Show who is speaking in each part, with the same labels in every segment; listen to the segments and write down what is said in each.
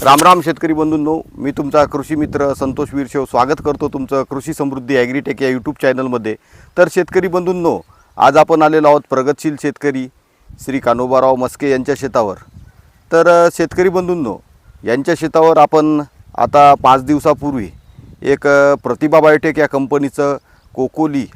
Speaker 1: राम राम शेतकरी बंधूंनो मी तुमचा कृषी मित्र संतोष वीरशेव स्वागत करतो तुमचं कृषी समृद्धी ॲग्रीटेक या यूट्यूब चॅनलमध्ये तर शेतकरी बंधूंनो आज आपण आलेलो आहोत प्रगतशील शेतकरी श्री कानोबाराव मस्के यांच्या शेतावर. तर शेतकरी बंधूंनो यांच्या शेतावर आपण आता पाच दिवसापूर्वी एक प्रतिभा बायोटेक या कंपनीचं कोकोली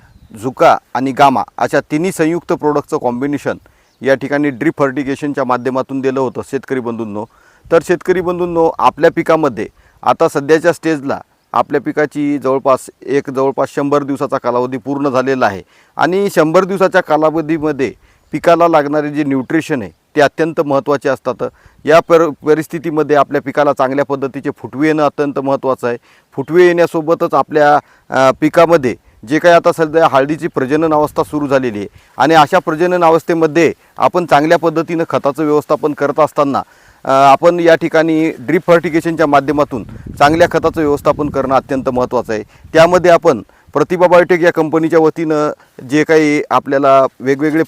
Speaker 1: झुका आणि गामा अशा तिन्ही संयुक्त प्रोडक्टचं कॉम्बिनेशन या ठिकाणी ड्रीप फर्टिगेशनच्या माध्यमातून दिलं होतं शेतकरी बंधूंनो. तर शेतकरी बंधूंनो आपल्या पिकामध्ये आता सध्याच्या स्टेजला आपल्या पिकाची जवळपास एक जवळपास शंभर दिवसाचा कालावधी पूर्ण झालेला आहे. आणि शंभर दिवसाच्या कालावधीमध्ये पिकाला लागणारे जे न्यूट्रिशन आहे ते अत्यंत महत्त्वाचे असतात. या पर परिस्थितीमध्ये आपल्या पिकाला चांगल्या पद्धतीचे फुटवे येणं अत्यंत महत्त्वाचं आहे. फुटवे येण्यासोबतच आपल्या पिकामध्ये जे काही आता सध्या हळदीची प्रजनन अवस्था सुरू झालेली आहे. आणि अशा प्रजनन अवस्थेमध्ये आपण चांगल्या पद्धतीनं खताचं व्यवस्थापन करत असताना आपण या ठिकाणी ड्रीप फर्टिगेशनच्या माध्यमातून चांगल्या खताचं व्यवस्थापन करणं अत्यंत महत्त्वाचं आहे. त्यामध्ये आपण प्रतिभा बायोटेक या कंपनीच्या वतीनं जे काही आपल्याला वेगवेगळे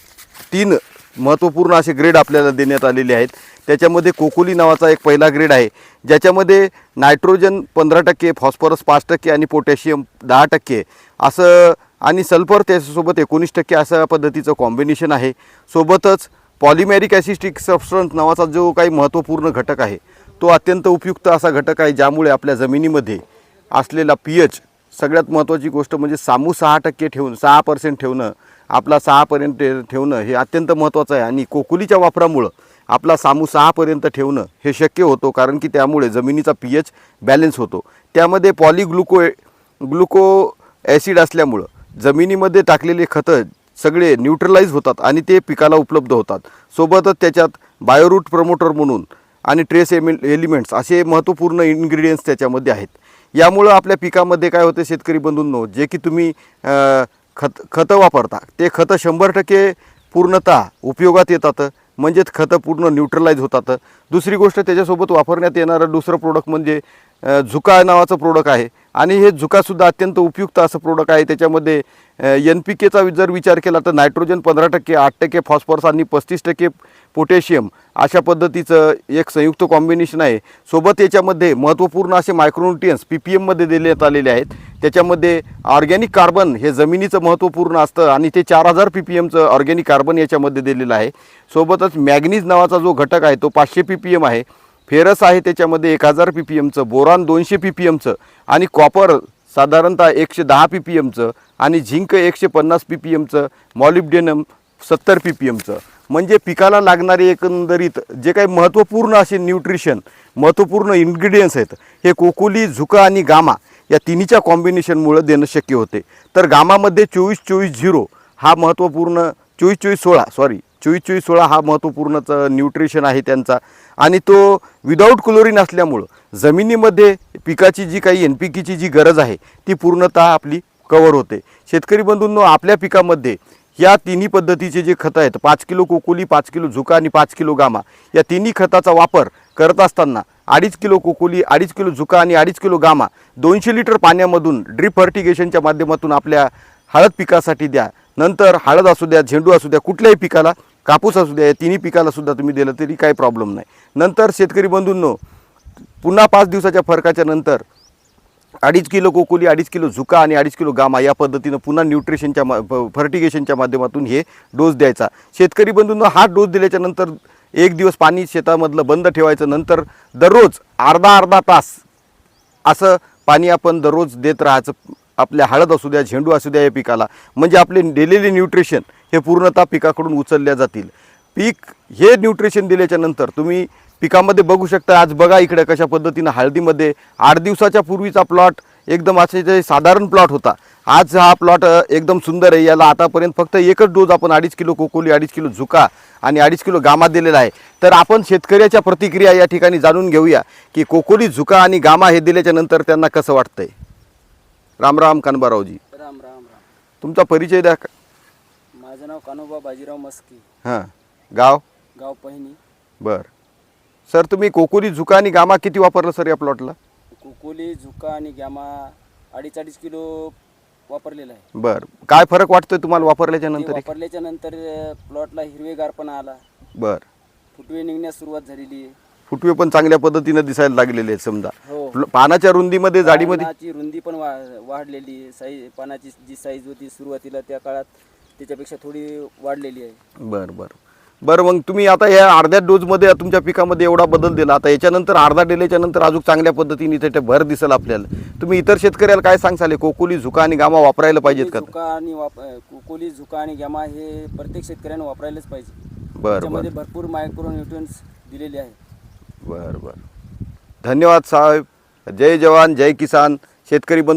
Speaker 1: तीन महत्त्वपूर्ण असे ग्रेड आपल्याला देण्यात आलेले आहेत. त्याच्यामध्ये कोकोली नावाचा एक पहिला ग्रेड आहे. ज्याच्यामध्ये नायट्रोजन पंधरा टक्के फॉस्फरस पाच टक्के आणि पोटॅशियम दहा टक्के असं आणि सल्फर त्याच्यासोबत एकोणीस टक्के अशा पद्धतीचं कॉम्बिनेशन आहे. सोबतच पॉलिमेरिक ॲसिस्टिक सबस्टन्स नावाचा जो काही महत्त्वपूर्ण घटक आहे तो अत्यंत उपयुक्त असा घटक आहे ज्यामुळे आपल्या जमिनीमध्ये असलेला पी एच सगळ्यात महत्त्वाची गोष्ट म्हणजे सामू सहा टक्के ठेवून सहा पर्सेंट ठेवणं आपला सहापर्यंत ठेवणं हे अत्यंत महत्त्वाचं आहे. आणि कोकुलीच्या वापरामुळं आपला सामू सहापर्यंत ठेवणं हे शक्य होतो कारण की त्यामुळे जमिनीचा पी एच बॅलेन्स होतो. त्यामध्ये पॉलिग्लुको ग्लुको ॲसिड असल्यामुळं जमिनीमध्ये टाकलेले खतं सगळे न्यूट्रलाइज होतात आणि ते पिकाला उपलब्ध होतात. सोबतच त्याच्यात बायोरूट प्रमोटर म्हणून आणि ट्रेस एमि एलिमेंट्स असे महत्त्वपूर्ण इन्ग्रेडियंट्स त्याच्यामध्ये आहेत. यामुळं आपल्या पिकामध्ये काय होते शेतकरी बंधूंनो जे की तुम्ही खत खतं वापरता ते खतं शंभर टक्के पूर्णतः उपयोगात येतात म्हणजेच खतं पूर्ण न्यूट्रलाइज होतात. दुसरी गोष्ट त्याच्यासोबत वापरण्यात येणारं दुसरं प्रोडक्ट म्हणजे झुका नावाचं प्रोडक्ट आहे. आणि हे झुकासुद्धा अत्यंत उपयुक्त असं प्रोडक्ट आहे. त्याच्यामध्ये एन पी केचा जर विचार केला तर नायट्रोजन पंधरा टक्के आठ टक्के फॉस्फरस आणि पस्तीस टक्के पोटॅशियम अशा पद्धतीचं एक संयुक्त कॉम्बिनेशन आहे. सोबत याच्यामध्ये महत्त्वपूर्ण असे मायक्रोन्युट्रियन्स पी पी एममध्ये देण्यात आलेले आहेत. त्याच्यामध्ये ऑर्गॅनिक कार्बन हे जमिनीचं महत्त्वपूर्ण असतं आणि ते चार हजार पी पी एमचं ऑर्गॅनिक कार्बन याच्यामध्ये दिलेलं आहे. सोबतच मॅग्नीज नावाचा जो घटक आहे तो पाचशे पी पी एम आहे. फेरस आहे त्याच्यामध्ये एक हजार पी पी एमचं बोरान दोनशे पी पी एमचं आणि कॉपर साधारणतः एकशे दहा पी पी एमचं आणि झिंक एकशे पन्नास पी पी एमचं मॉलिब्डेनम सत्तर पी पी एमचं म्हणजे पिकाला लागणारे एकंदरीत जे काही महत्त्वपूर्ण असे न्यूट्रिशन महत्त्वपूर्ण इन्ग्रेडियंट्स आहेत हे कोकोली झुका आणि गामा या तिन्हीच्या कॉम्बिनेशनमुळं देणं शक्य होते. तर गामामध्ये चोवीस चोवीस झिरो हा महत्त्वपूर्ण चोवीस चोवीस सोळा सॉरी चोवीस चोवीस सोळा हा महत्त्वपूर्णच न्यूट्रिशन आहे त्यांचा. आणि तो विदाऊट क्लोरीन असल्यामुळं जमिनीमध्ये पिकाची जी काही एन पी केची जी गरज आहे ती पूर्णतः आपली कवर होते. शेतकरी बंधूंनो आपल्या पिकामध्ये या तिन्ही पद्धतीचे जे खतं आहेत पाच किलो कोकोली पाच किलो झुका आणि पाच किलो गामा या तिन्ही खताचा वापर करत असताना अडीच किलो कोकोली अडीच किलो झुका आणि अडीच किलो गामा दोनशे लिटर पाण्यामधून ड्रिप फर्टिगेशनच्या माध्यमातून आपल्या हळद पिकासाठी द्या. नंतर हळद असू द्या झेंडू असू द्या कुठल्याही पिकाला कापूस असू द्या या तिन्ही पिकाला सुद्धा तुम्ही दिलं तरी काही प्रॉब्लेम नाही. नंतर शेतकरी बंधूंनो पुन्हा पाच दिवसाच्या फरकाच्या नंतर अडीच किलो कोकोली अडीच किलो झुका आणि अडीच किलो गामा या पद्धतीनं पुन्हा न्यूट्रिशनच्या मा फर्टिगेशनच्या माध्यमातून हे डोस द्यायचा. शेतकरी बंधूंना हा डोस दिल्याच्या नंतर एक दिवस पाणी शेतामधलं बंद ठेवायचं नंतर दररोज अर्धा अर्धा तास असं पाणी आपण दररोज देत राहायचं. आपल्या हळद असू द्या झेंडू असू द्या या पिकाला म्हणजे आपले दिलेले न्यूट्रिशन हे पूर्णतः पिकाकडून उचलल्या जातील. पीक हे न्यूट्रिशन दिल्याच्या नंतर तुम्ही पिकामध्ये बघू शकता आज बघा इकडे कशा पद्धतीनं हळदीमध्ये आठ दिवसाच्या पूर्वीचा प्लॉट एकदम असे जे साधारण प्लॉट होता. आज हा प्लॉट एकदम सुंदर आहे. याला आतापर्यंत फक्त एकच डोज आपण अडीच किलो कोकोली अडीच किलो झुका आणि अडीच किलो गामा दिलेला आहे. तर आपण शेतकऱ्याच्या प्रतिक्रिया या ठिकाणी जाणून घेऊया की कोकोली झुका आणि गामा हे दिल्याच्या नंतर त्यांना कसं वाटतंय? राम राम कानबारावजी.
Speaker 2: राम राम राम.
Speaker 1: तुमचा परिचय द्या
Speaker 2: माझं नाव कानोबा बाजीराव मस्की.
Speaker 1: हां. गाव?
Speaker 2: गाव पहिनी.
Speaker 1: बर. सर तुम्ही कोकोली झुका आणि गामा किती वापरलं सर या प्लॉटला
Speaker 2: कुकोली झुका आणि गॅमा अडीच अडीच किलो वापरलेला आहे.
Speaker 1: बर. काय फरक वाटतोय तुम्हाला वापरल्याच्या
Speaker 2: ते
Speaker 1: नंतर
Speaker 2: वापरल्याच्या नंतर प्लॉटला हिरवेगारपणा आला.
Speaker 1: बर.
Speaker 2: फुटवे निघण्यास सुरुवात झालेली आहे. फुटवे
Speaker 1: पण चांगल्या पद्धतीनं दिसायला लागलेले आहेत समजा.
Speaker 2: हो.
Speaker 1: पानाच्या रुंदीमध्ये जाडीमध्ये?
Speaker 2: पानाची रुंदी पण वा वाढलेली आहे. साईज पानाची जी साईज होती सुरुवातीला त्या काळात त्याच्यापेक्षा थोडी वाढलेली आहे.
Speaker 1: बरं बरं. बरं मग तुम्ही आता या अर्ध्या डोजमध्ये तुमच्या पिकामध्ये एवढा बदल दिला. आता याच्यानंतर अर्धा डिलेच्या नंतर अजून चांगल्या पद्धतीने त्याच्या भर दिसेल आपल्याला. तुम्ही इतर शेतकऱ्याला काय सांगसाल हे कोकोली झुका आणि गामा वापरायला पाहिजेत का?
Speaker 2: झुका आणि वाप अं, कोली झुका आणि गॅमा हे प्रत्येक शेतकऱ्याने वापरायलाच पाहिजे.
Speaker 1: बरं
Speaker 2: भरपूर मायक्रोन्युट्रन्स दिलेले आहे
Speaker 1: बरं बरं. धन्यवाद साहेब. जय जवान जय किसान. शेतकरी बंधू